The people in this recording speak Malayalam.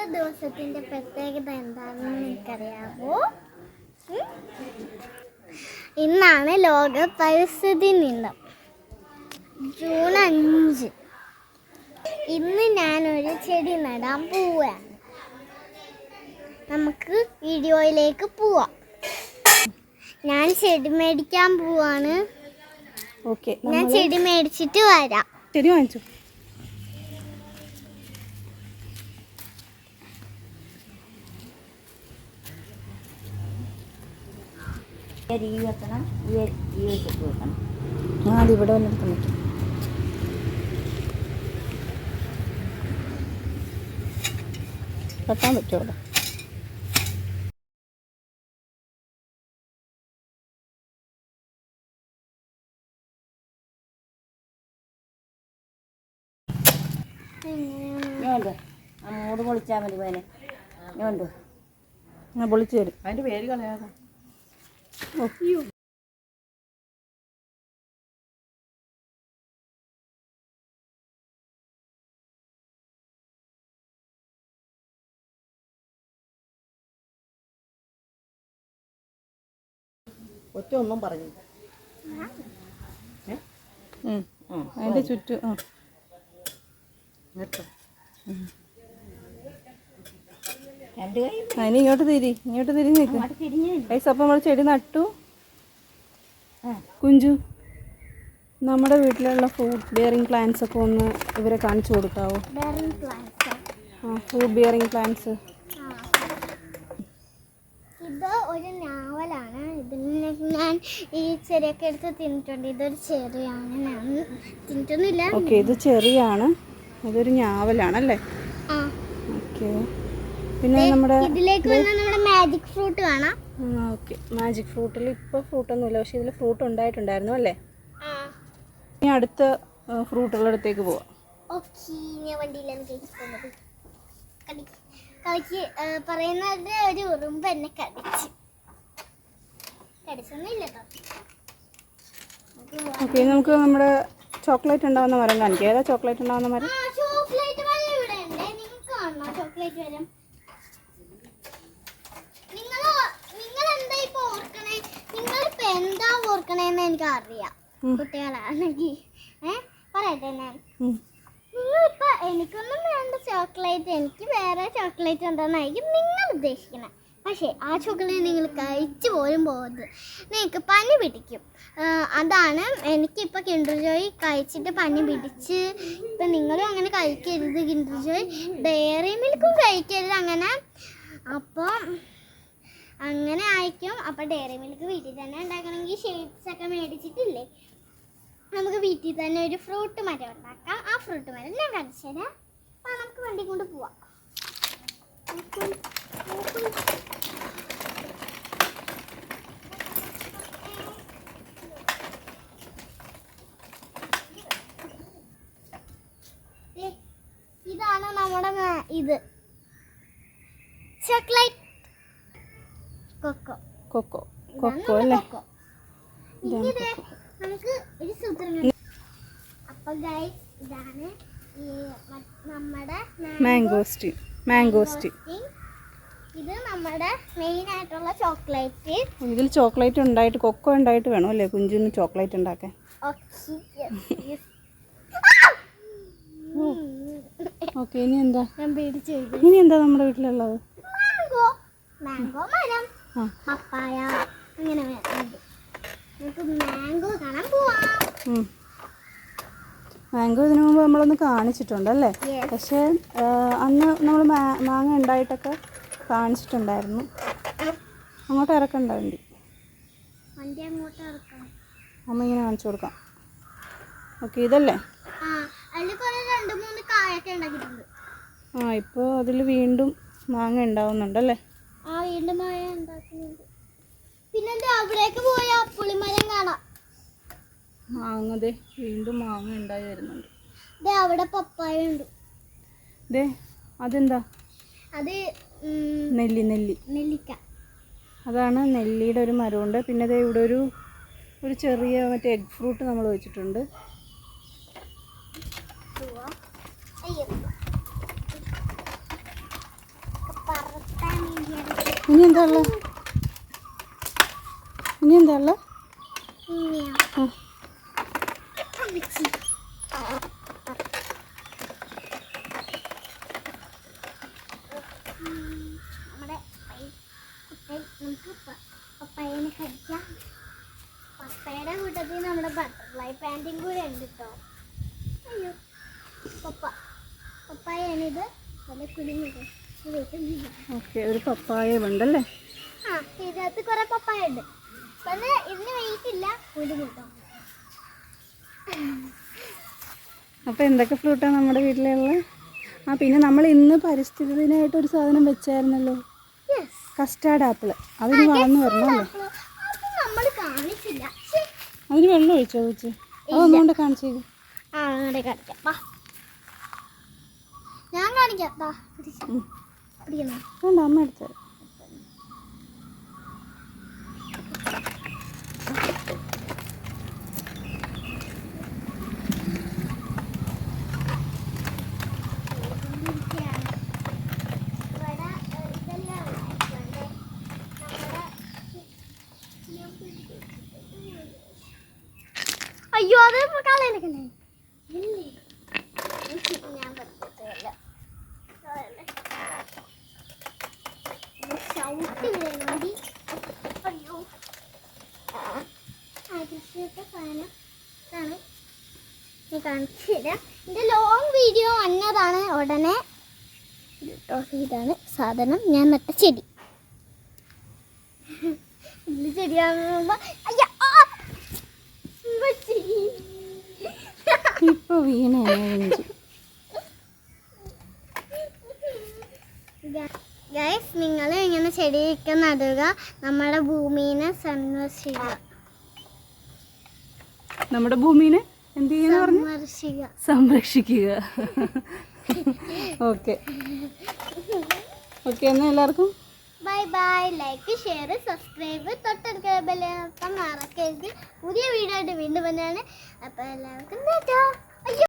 ഇന്നത്തെ ദിവസത്തിന്റെ പ്രത്യേകത എന്താണെന്ന് നിനക്കറിയാമോ ഇന്നാണ് ലോക പരിസ്ഥിതി ദിനം. ജൂൺ അഞ്ച്. ഇന്ന് ഞാൻ ഒരു ചെടി നടാൻ പോവുകയാണ്. നമുക്ക് വീഡിയോയിലേക്ക് പോവാം. ഞാൻ ചെടി മേടിക്കാൻ പോവാണ്. ഞാൻ ചെടി മേടിച്ചിട്ട് വരാം. ചെടി വാങ്ങിച്ചു? ഈ വെക്കണം ഈ ഈ വെച്ചിട്ട് വെക്കണം. ആ അത് ഇവിടെ വന്നിട്ട് നിൽക്കും കെട്ടാൻ പറ്റുമോ അവിടെ ആ മൂട് പൊളിച്ചാൽ മതി ഞാൻ പൊളിച്ചു തരും. അതിന്റെ പേര് കളയാതെ. ഒറ്റ ഒന്നും പറഞ്ഞു അതിന്റെ അതിന്റെ ചുറ്റും കേട്ടോ അതിന് ഇങ്ങോട്ട് തിരി ഇങ്ങോട്ട് തിരിഞ്ഞ് നിൽക്കും ഗൈസ് അപ്പം നമ്മൾ ചെടി നട്ടു. കുഞ്ചു നമ്മുടെ വീട്ടിലുള്ള ഫ്രൂട്ട് ബിയറിംഗ് പ്ലാന്റ്സ് ഒക്കെ ഒന്ന് ഇവരെ കാണിച്ചു കൊടുക്കാവോ? ആ. ഫ്രൂട്ട് ബിയറിംഗ് പ്ലാന്റ്സ് ഇത് ഒരു നാവലാണ്. ഇതിന് ഞാൻ ഈ ചെറിയൊക്കെ എടുത്ത് തിന്നിട്ടുണ്ട്. ഇതൊരു ചെറിയാണ്. ഞാൻ തിന്നിട്ടൊന്നുമില്ല. ഓക്കെ ഇത് ചെറിയാണ്. ഇതൊരു ഞാവലാണല്ലേ ഓക്കെ പിന്നെ നമ്മുടെ ഇതിലേക്ക് വന്നാൽ നമ്മുടെ മാജിക് ഫ്രൂട്ട് കാണാം. ഓക്കെ മാജിക് ഫ്രൂട്ടിൽ ഇപ്പൊ ഫ്രൂട്ട് ഒന്നുമില്ല. പക്ഷേ ഇതിൽ ഫ്രൂട്ട് ഉണ്ടായിട്ടുണ്ടായിരുന്നു അല്ലേ? ഇനി അടുത്ത ഫ്രൂട്ടുള്ളടത്തേക്ക് പോവാം. ഓക്കെ ഞാൻ വണ്ടിയിലാണ് കഴിച്ചിട്ടുള്ളത് കടിക്ക് കളിക്ക് പറയുന്നത് ഒരു ഉറുമ്പ് എന്നെ കടിച്ച്. കടിച്ചൊന്നുമില്ല ഓക്കെ നമുക്ക് നമ്മുടെ ചോക്ലേറ്റ് ഉണ്ടാവുന്ന മരം കാണിക്കാം. ഏതാ ചോക്ലേറ്റ് ഉണ്ടാവുന്ന മരം? ആ ചോക്ലേറ്റ് വെള്ളം ഇവിടെ ഉണ്ട്. നിങ്ങൾക്ക് കാണണം? ചോക്ലേറ്റ് വെള്ളം നിങ്ങൾ നിങ്ങൾ എന്താ ഇപ്പൊ ഓർക്കണേ നിങ്ങളിപ്പോ എന്താ ഓർക്കണേന്ന് എനിക്ക് അറിയാം. കുട്ടികളാണെങ്കിൽ ഏഹ് പറയട്ടെ ഞാൻ. നിങ്ങൾ നിങ്ങളിപ്പോ എനിക്കൊന്നും വേണ്ട ചോക്ലേറ്റ് എനിക്ക് വേറെ ചോക്ലേറ്റ് ഉണ്ടെന്നായിരിക്കും നിങ്ങൾ ഉദ്ദേശിക്കുന്നത് പക്ഷേ ആ ചോക്ലേറ്റ് നിങ്ങൾ കഴിച്ചു പോലും പോകരുത്. നിങ്ങൾക്ക് പനി പിടിക്കും. അതാണ് എനിക്കിപ്പോൾ കിൻഡർ ജോയ് കഴിച്ചിട്ട് പനി പിടിച്ച് ഇപ്പം നിങ്ങളും അങ്ങനെ കഴിക്കരുത്. കിൻഡർ ജോയ് ഡയറി മിൽക്കും കഴിക്കരുത് അങ്ങനെ. അപ്പോൾ അങ്ങനെ ആയിരിക്കും. അപ്പോൾ ഡയറി മിൽക്ക് വീട്ടിൽ തന്നെ ഉണ്ടാക്കണമെങ്കിൽ ഷേപ്സ് ഒക്കെ മേടിച്ചിട്ടില്ലേ? നമുക്ക് വീട്ടിൽ തന്നെ ഒരു ഫ്രൂട്ട് മരം ഉണ്ടാക്കാം. ആ ഫ്രൂട്ട് മരം ഞാൻ കാണിച്ചു തരാം. അപ്പോൾ നമുക്ക് വണ്ടി കൊണ്ട് പോവാം. ഇതാണ് നമ്മുടെ ഇത്. Chocolate cocoa. കൊക്കോ. കൊക്കോ അല്ലേ? മാംഗോസ്റ്റി മാംഗോസ്റ്റി ഇത് നമ്മുടെ മെയിൻ ആയിട്ടുള്ള ചോക്ലേറ്റ് ഇതിൽ ചോക്ലേറ്റ് ഉണ്ടായിട്ട് കൊക്കോ ഉണ്ടായിട്ട് വേണം അല്ലേ? കുഞ്ചിന് ചോക്ലേറ്റ് ഉണ്ടാക്കാൻ. ഓക്കെ ഇനി എന്താ. ഇനി എന്താ നമ്മുടെ വീട്ടിലുള്ളത്? മാംഗോ മാംഗോ മരം. പപ്പായ അങ്ങനെ നമുക്ക് മാംഗോ കാണാൻ പോവാം. മാംഗോ ഇതിനു മുമ്പ് നമ്മളൊന്ന് കാണിച്ചിട്ടുണ്ടല്ലേ. പക്ഷേ അന്ന് നമ്മൾ മാങ്ങ ഉണ്ടായിട്ടൊക്കെ കാണിച്ചിട്ടുണ്ടായിരുന്നു. അങ്ങോട്ട് ഇറക്കണ്ട വണ്ടി. അമ്മ ഇങ്ങനെ കാണിച്ചു കൊടുക്കാം. ഓക്കെ ഇതല്ലേ? ആ ഇപ്പോ അതിൽ ആ ഇപ്പോൾ അതിൽ വീണ്ടും മാങ്ങ ഉണ്ടാവുന്നുണ്ടല്ലേ? ആ വീണ്ടും മഴ ഉണ്ടാക്കുന്നുണ്ട് പിന്നെ ദേ അവിടേക്ക് പോയ പുളിമരം കാണാം. മാങ്ങ ദേ വീണ്ടും മാങ്ങ ഉണ്ടായി വരുന്നുണ്ട്. ദേ അവിടെ പപ്പായ ഉണ്ട്. ദേ അതെന്താ? അത് നെല്ലി നെല്ലി. നെല്ലിക്ക. അതാണ് നെല്ലിയുടെ ഒരു മരമുണ്ട്. പിന്നെ ദേ ഇവിടെ ഒരു ഒരു ചെറിയ മറ്റേ എഗ് ഫ്രൂട്ട് നമ്മൾ വെച്ചിട്ടുണ്ട്. ഇനി എന്താ ഉള്ളത് ഇനി എന്താ ഉള്ളത് ഇനിയാ. ആ. മിക്സി. നമ്മുടെ പൈ- കുട്ട- നമുക്ക് പപ്പയുടെ കൂട്ടത്തിൽ നമ്മുടെ ബട്ടർഫ്ലൈ പാന്റും കൂടെ ഉണ്ട് കേട്ടോ അയ്യോ പപ്പ പപ്പായാണിത് നല്ല കുടുങ്ങിയത് ഓക്കെ ഒരു പപ്പായ ഉണ്ടല്ലേ ആ ഇതിനകത്ത് കുറെ പപ്പായ ഉണ്ട്. കുടുങ്ങി അപ്പോൾ എന്തൊക്കെ ഫ്രൂട്ടാണ് നമ്മുടെ വീട്ടിലുള്ളത്? ആ പിന്നെ നമ്മൾ ഇന്ന് പരിസ്ഥിതി ദിനമായിട്ട് ഒരു സാധനം വെച്ചായിരുന്നല്ലോ. കസ്റ്റാർഡ് ആപ്പിൾ അതിന് വളർന്നു വരണല്ലോ. അതിന് വെള്ളം ഒഴിച്ചോ ചോദിച്ചു അതൊന്നുകൊണ്ട് കാണിച്ചേക്ക് വാ. ഞാൻ കാണിക്കാം. വേണ്ട അമ്മ എടുത്തത് ഇരിക്കുകയാണ്. ഇവിടെ, ഏ, ഇതെല്ലാം ഉണ്ടാക്കിയിട്ടുണ്ട്. നമ്മുടെ അയ്യോ അത് ഇല്ലേ? ഞാൻ അയ്യോ. ഞാൻ കാണിച്ചു ലോങ് വീഡിയോ വന്നതാണ് ഉടനെ. ഇതാണ് സാധനം. ഞാൻ നട്ട ചെടി. ഇത് ചെടിയാകുമ്പോ അയ്യ ഉമ്മച്ചി. വീണ ഗൈസ് നിങ്ങൾ ഇങ്ങനെ ചെടിയൊക്കെ നടുക നമ്മുടെ ഭൂമിനെ സംരക്ഷിക്കുക നമ്മുടെ ഭൂമിനെ എന്ത് ചെയ്യുന്ന പറഞ്ഞു? സംരക്ഷിക്കുക. ഓക്കെ ഓക്കെ എന്നാൽ എല്ലാവർക്കും? Bye bye like share subscribe തൊട്ടടുക്ക ബെല്ലം മറക്കരുത് പുതിയ വീഡിയോ ആയിട്ട് വീണ്ടും വന്നാണ് അപ്പോൾ എല്ലാവർക്കും ടാറ്റാ.